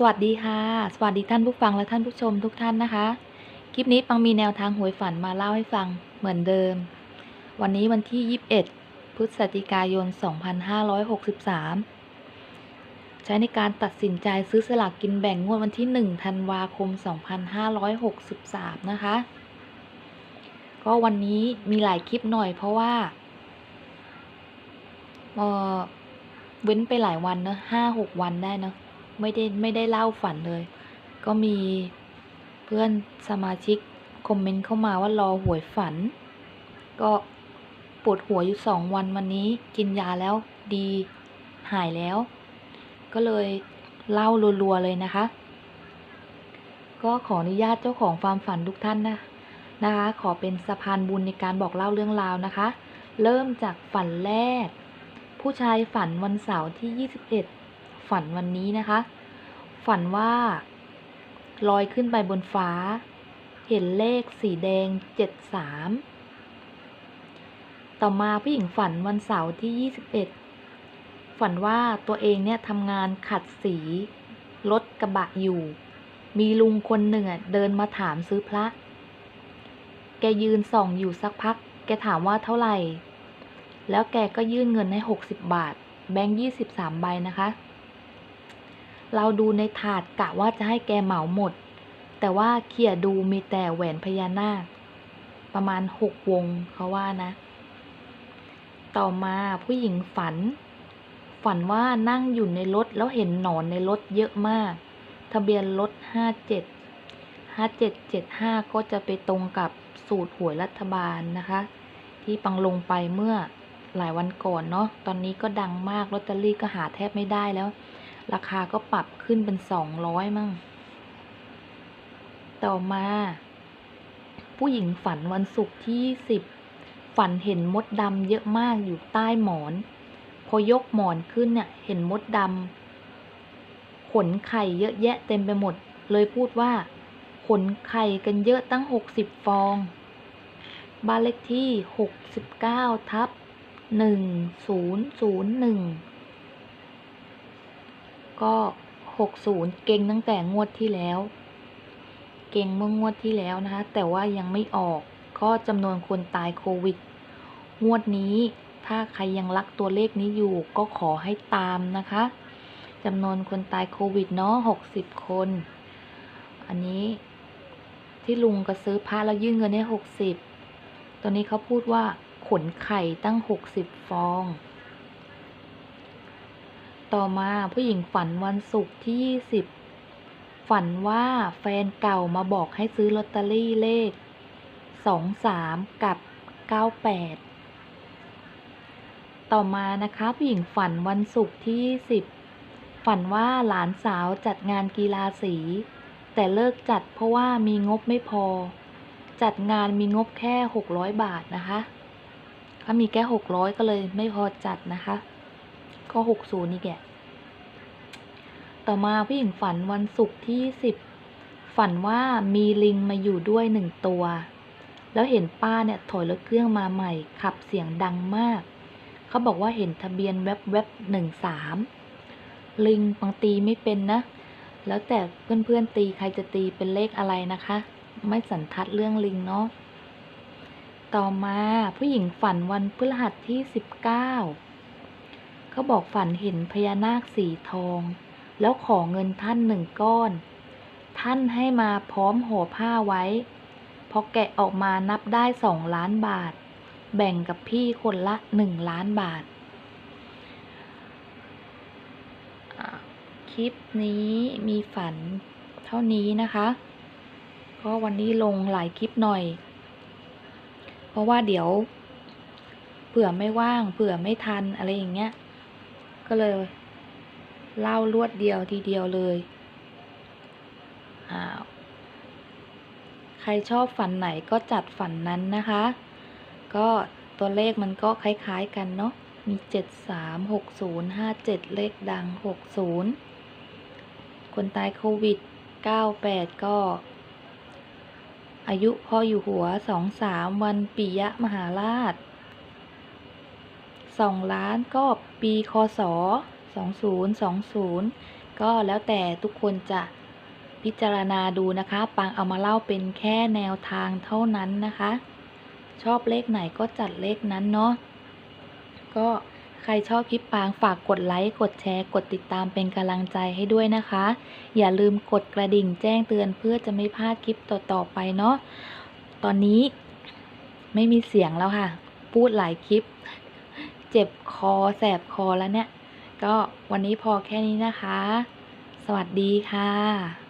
สวัสดีค่ะ สวัสดีท่านผู้ฟังและท่านผู้ชมทุกท่านนะคะ คลิปนี้ปังมีแนวทางหวยฝันมาเล่าให้ฟังเหมือนเดิม วันนี้วันที่ 21 พฤศจิกายน 2563 ใช้ในการตัดสินใจซื้อสลากกินแบ่งงวดวันที่ 1 ธันวาคม 2563 นะคะ ก็วันนี้มีหลายคลิปหน่อยเพราะว่าเออเว้นไปหลายวันเนอะห้าหกวันได้เนอะ ไม่ได้ไม่ได้เล่าฝันเลย ก็มีเพื่อนสมาชิกคอมเมนต์เข้ามาว่ารอหวยฝัน ก็ปวดหัวอยู่สองวันวันนี้กินยาแล้วดีหายแล้ว ก็เลยเล่ารัวๆเลยนะคะ ก็ขออนุญาตเจ้าของฟาร์มฝันทุกท่านนะนะคะ ขอเป็นสะพานบุญในการบอกเล่าเรื่องราวนะคะ เริ่มจากฝันแรก ผู้ชายฝันวันเสาร์ที่ 21 ฝันวันนี้นะคะ ฝันว่า ลอยขึ้นไปบนฟ้า เห็นเลขสีแดง73ต่อมาผู้หญิงฝันวันเสาร์ที่ 21 ฝันว่าตัวเองเนี่ยทำงานขัดสีรถกระบะอยู่ มีลุงคนหนึ่งอะเดินมาถามซื้อพระ แกยืนส่องอยู่สักพัก แกถามว่าเท่าไหร่ แล้วแกก็ยื่นเงินให้หกสิบบาท แบงค์ยี่สิบสามใบนะคะ เราดูในถาดกะว่าจะให้แกเหมาหมด แต่ว่าเขี่ยดูมีแต่แหวนพญานาค ประมาณหกวงเขาว่านะ ต่อมาผู้หญิงฝัน ฝันว่านั่งอยู่ในรถแล้วเห็นหนอนในรถเยอะมาก ทะเบียนรถห้าเจ็ดห้าเจ็ดเจ็ดห้าก็จะไปตรงกับสูตรหวยรัฐบาลนะคะ ที่ปังลงไปเมื่อหลายวันก่อนเนาะ ตอนนี้ก็ดังมากลอตเตอรี่ก็หาแทบไม่ได้แล้ว ราคาก็ปรับขึ้นเป็นสองร้อยมั่ง ต่อมา ผู้หญิงฝันวันศุกร์ที่สิบฝันเห็นมดดำเยอะมากอยู่ใต้หมอน พอยกหมอนขึ้นเนี่ยเห็นมดดำขนไข่เยอะแยะเต็มไปหมด เลยพูดว่า ขนไข่กันเยอะตั้งหกสิบฟอง บ้านเลขที่หกสิบเก้าทับหนึ่งศูนย์ศูนย์หนึ่ง ก็หกศูนย์เก่งตั้งแต่งวดที่แล้ว เก่งเมื่องวดที่แล้วนะคะ แต่ว่ายังไม่ออกก็จำนวนคนตายโควิด งวดนี้ถ้าใครยังรักตัวเลขนี้อยู่ก็ขอให้ตามนะคะจำนวนคนตายโควิดเนาะหกสิบคน อันนี้ที่ลุงก็ซื้อพระแล้วยื่นเงินให้หกสิบตอนนี้เขาพูดว่าขนไข่ตั้งหกสิบฟอง ต่อมาผู้หญิงฝันวันศุกร์ที่ยี่สิบฝันว่าแฟนเก่ามาบอกให้ซื้อลอตเตอรี่เลขสองสามกับเก้าแปดต่อมานะคะผู้หญิงฝันวันศุกร์ที่ยี่สิบฝันว่าหลานสาวจัดงานกีฬาสี แต่เลิกจัดเพราะว่ามีงบไม่พอ จัดงานมีงบแค่หกร้อยบาทนะคะ ถ้ามีแค่หกร้อยก็เลยไม่พอจัดนะคะ ก็หกศูนย์นี่แกต่อมาผู้หญิงฝันวันศุกร์ที่สิบฝันว่ามีลิงมาอยู่ด้วยหนึ่งตัว แล้วเห็นป้าเนี่ยถอยรถเครื่องมาใหม่ ขับเสียงดังมาก เขาบอกว่าเห็นทะเบียนแวบแวบหนึ่งสามลิงบางตีไม่เป็นนะ แล้วแต่เพื่อนๆตีใครจะตีเป็นเลขอะไรนะคะ ไม่สันทัดเรื่องลิงเนาะต่อมาผู้หญิงฝันวันพฤหัสที่สิบเก้า เขาบอกฝันเห็นพญานาคสีทอง แล้วขอเงินท่านหนึ่งก้อน ท่านให้มาพร้อมห่อผ้าไว้ พอแกะออกมานับได้สองล้านบาท แบ่งกับพี่คนละหนึ่งล้านบาท คลิปนี้มีฝันเท่านี้นะคะก็วันนี้ลงหลายคลิปหน่อย เพราะว่าเดี๋ยว เผื่อไม่ว่าง เผื่อไม่ทันอะไรอย่างเงี้ย ก็เลยเล่ารวดเดียวทีเดียวเลยอ้าวใครชอบฝันไหนก็จัดฝันนั้นนะคะ ก็ตัวเลขมันก็คล้ายๆกันเนาะมีเจ็ดสามหกศูนย์ห้าเจ็ดเลขดังหกศูนย์คนตายโควิดเก้าแปดก็ อายุพ่ออยู่หัวสองสามวันปิยะมหาราช สองล้านก็ปีคศ2020 ก็แล้วแต่ทุกคนจะพิจารณาดูนะคะ ปังเอามาเล่าเป็นแค่แนวทางเท่านั้นนะคะ ชอบเลขไหนก็จัดเลขนั้นเนาะก็ใครชอบคลิปปางฝากกดไลค์กดแชร์กดติดตามเป็นกำลังใจให้ด้วยนะคะ อย่าลืมกดกระดิ่งแจ้งเตือนเพื่อจะไม่พลาดคลิปต่อๆไปเนาะตอนนี้ไม่มีเสียงแล้วค่ะ พูดหลายคลิป เจ็บคอแสบคอแล้วเนี่ย ก็วันนี้พอแค่นี้นะคะ สวัสดีค่ะ